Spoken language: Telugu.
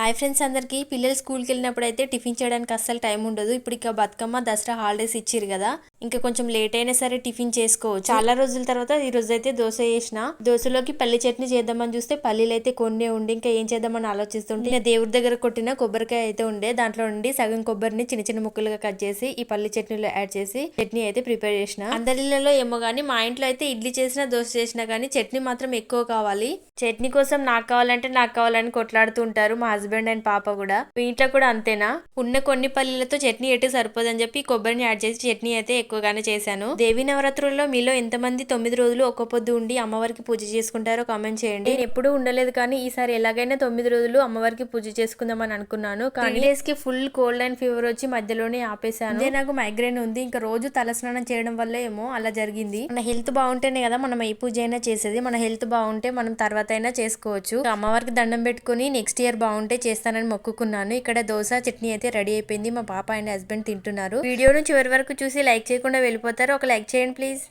హాయ్ ఫ్రెండ్స్ అందరికీ. పిల్లలు స్కూల్కి వెళ్ళినప్పుడు అయితే టిఫిన్ చేయడానికి అస్సలు టైం ఉండదు. ఇప్పుడు ఇక బతుకమ్మ దసరా హాలిడేస్ ఇచ్చారు కదా. ఇంకా కొంచెం లేట్ అయినా సరే టిఫిన్ చేసుకోవచ్చు చాలా రోజుల తర్వాత ఈ రోజు అయితే దోశ చేసిన. దోశలోకి పల్లి చట్నీ చేద్దామని చూస్తే పల్లీలు అయితే కొన్నే ఉండి. ఇంకా ఏం చేద్దామని ఆలోచిస్తుంటే నేను దేవుడి దగ్గర కొట్టిన కొబ్బరికాయ అయితే ఉండే. దాంట్లో నుండి సగం కొబ్బరిని చిన్న చిన్న ముక్కలుగా కట్ చేసి ఈ పల్లి చట్నీలో యాడ్ చేసి చట్నీ అయితే ప్రిపేర్ చేసిన. అందరిలో ఏమో గానీ మా ఇంట్లో అయితే ఇడ్లీ చేసినా దోశ చేసినా కానీ చట్నీ మాత్రం ఎక్కువ కావాలి. చట్నీ కోసం నాకు కావాలంటే నాకు కావాలని కొట్లాడుతూ ఉంటారు మా హస్బెండ్ అండ్ పాప కూడా. మీ ఇంట్లో కూడా అంతేనా? ఉన్న కొన్ని పల్లీలతో చట్నీ ఎటు సరిపోదని చెప్పి కొబ్బరిని యాడ్ చేసి చట్నీ అయితే ఎక్కువగానే చేశాను. దేవి నవరాత్రుల్లో మీలో ఎంతమంది తొమ్మిది రోజులు ఒక్క పొద్దు ఉండి అమ్మవారికి పూజ చేసుకుంటారో కామెంట్ చేయండి. నేను ఎప్పుడూ ఉండలేదు కానీ ఈసారి ఎలాగైనా తొమ్మిది రోజులు అమ్మవారికి పూజ చేసుకుందామని అనుకున్నాను కానీ డేస్కి ఫుల్ కోల్డ్ అండ్ ఫీవర్ వచ్చి మధ్యలోనే ఆపేశాను. అదే నాకు మైగ్రేన్ ఉంది. ఇంకా రోజు తలస్నానం చేయడం వల్ల ఏమో అలా జరిగింది. మన హెల్త్ బాగుంటేనే కదా మనం ఏ పూజ అయినా చేసేది. మన హెల్త్ బాగుంటే మనం తర్వాత అయినా చేసుకోవచ్చు. అమ్మవారికి దండం పెట్టుకుని నెక్స్ట్ ఇయర్ బాగుంటే చేస్తానని మొక్కుకున్నాను. ఇక్కడ దోశ చట్నీ అయితే రెడీ అయిపోయింది. మా పాప అండ్ హస్బెండ్ తింటున్నారు. వీడియోను చివరి వరకు చూసి లైక్ చేయకుండా వెళ్ళిపోతారు. ఒక లైక్ చేయండి ప్లీజ్.